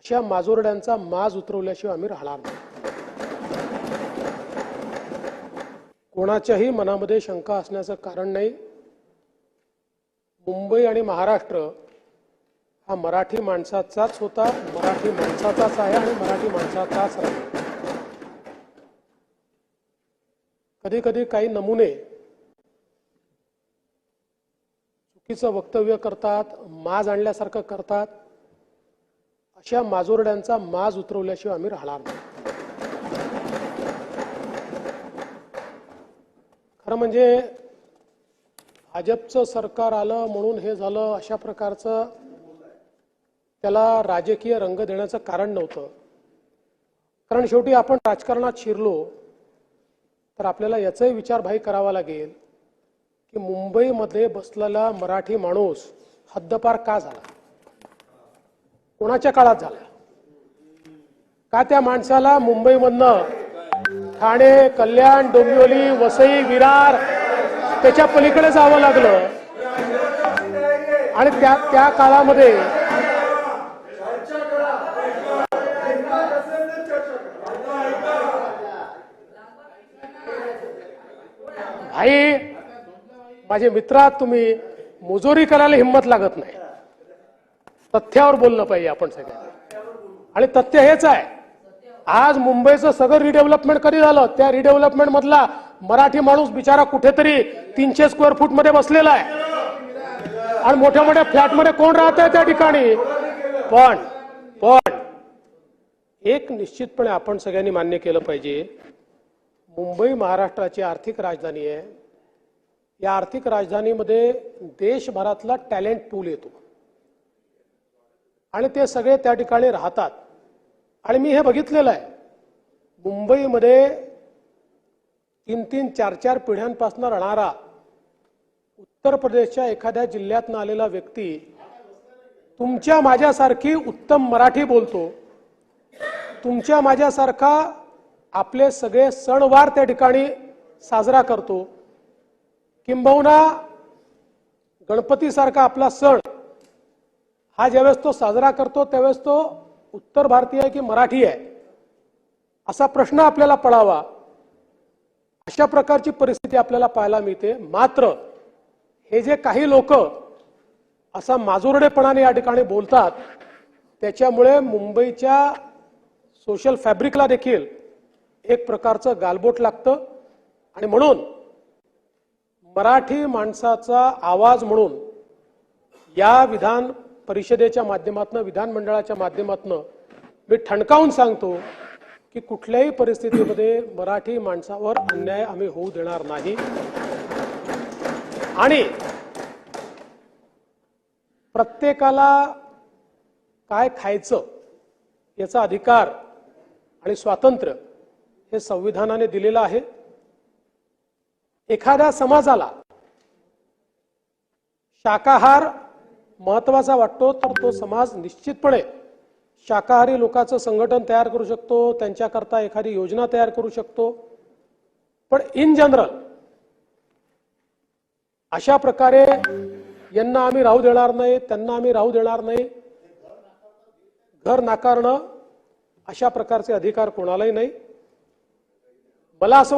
अशा माजोरड्यांचा माज उतरवल्याशिवाय आम्ही राहणार नाही. कोणाच्याही मनामध्ये शंका असण्याचं कारण नाही. मुंबई आणि महाराष्ट्र हा मराठी माणसाचाच होता मराठी माणसाचाच आहे आणि मराठी माणसाचाच राहील. कधी कधी काही नमुने चुकीचं वक्तव्य करतात माज आणल्यासारखं करतात. अशा माजोरड्यांचा माज उतरवल्याशिवाय आम्ही राहणार नाही. खरं म्हणजे भाजपचं सरकार आलं म्हणून हे झालं अशा प्रकारचं त्याला राजकीय रंग देण्याचं कारण नव्हतं. कारण शेवटी आपण राजकारणात शिरलो तर आपल्याला याचाही विचारभाई करावा लागेल की मुंबईमध्ये बसलेला मराठी माणूस हद्दपार का झाला? कोणाच्या काळात झाल्या? का त्या माणसाला मुंबईमधनं ठाणे कल्याण डोंबिवली वसई विरार त्याच्या पलीकडे जावं लागलं? आणि त्या त्या काळामध्ये भाई माझे मित्रात तुम्ही मुजोरी करायला हिंमत लागत नाही. तथ्यावर बोललं पाहिजे आपण सगळ्यांनी आणि तथ्य हेच आहे. आज मुंबईचं सगळं रिडेव्हलपमेंट कधी झालं? त्या रिडेव्हलपमेंट मधला मराठी माणूस बिचारा कुठेतरी तीनशे स्क्वेअर फूटमध्ये बसलेला आहे. आणि मोठ्या मोठ्या फ्लॅटमध्ये कोण राहत आहे त्या ठिकाणी? पण पण एक निश्चितपणे आपण सगळ्यांनी मान्य केलं पाहिजे. मुंबई महाराष्ट्राची आर्थिक राजधानी आहे. या आर्थिक राजधानीमध्ये देशभरातला टॅलेंट पूल येतो. आणि ते सगळे त्या ठिकाणी राहतात. आणि मी हे बघितलेलं आहे. मुंबईमध्ये तीन तीन चार चार पिढ्यांपासून राहणारा उत्तर प्रदेशच्या एखाद्या जिल्ह्यातनं आलेला व्यक्ती तुमच्या माझ्यासारखी उत्तम मराठी बोलतो. तुमच्या माझ्यासारखा आपले सगळे सणवार त्या ठिकाणी साजरा करतो. किंबहुना गणपतीसारखा आपला सण हा ज्यावेळेस तो साजरा करतो त्यावेळेस तो उत्तर भारतीय आहे की मराठी आहे? असा प्रश्न आपल्याला पडावा. अशा प्रकारची परिस्थिती आपल्याला पाहायला मिळते. मात्र हे जे काही लोक असा माजुरडेपणाने या ठिकाणी बोलतात त्याच्यामुळे मुंबईच्या सोशल फॅब्रिकला देखील एक प्रकारचं गालबोट लागतं. आणि म्हणून मराठी माणसाचा आवाज म्हणून या विधान परिषदेच्या माध्यमातून विधानमंडळाच्या माध्यमातून मी ठणकावून सांगतो की कुठल्याही परिस्थितीमध्ये मराठी माणसावर अन्याय आम्ही होऊ देणार नाही. आणि प्रत्येकाला काय खायचं याचा अधिकार आणि स्वातंत्र्य हे संविधानाने दिलेलं आहे. एखाद्या समाजाला शाकाहार महत्त्वाचा वाटतो तर तो समाज निश्चितपणे शाकाहारी लोकांचं संघटन तयार करू शकतो त्यांच्याकरता एखादी योजना तयार करू शकतो. पण इन जनरल अशा प्रकारे यांना आम्ही राहू देणार नाही त्यांना आम्ही राहू देणार नाही. घर नाकारणं अशा प्रकारचे अधिकार कोणालाही नाही. मला असं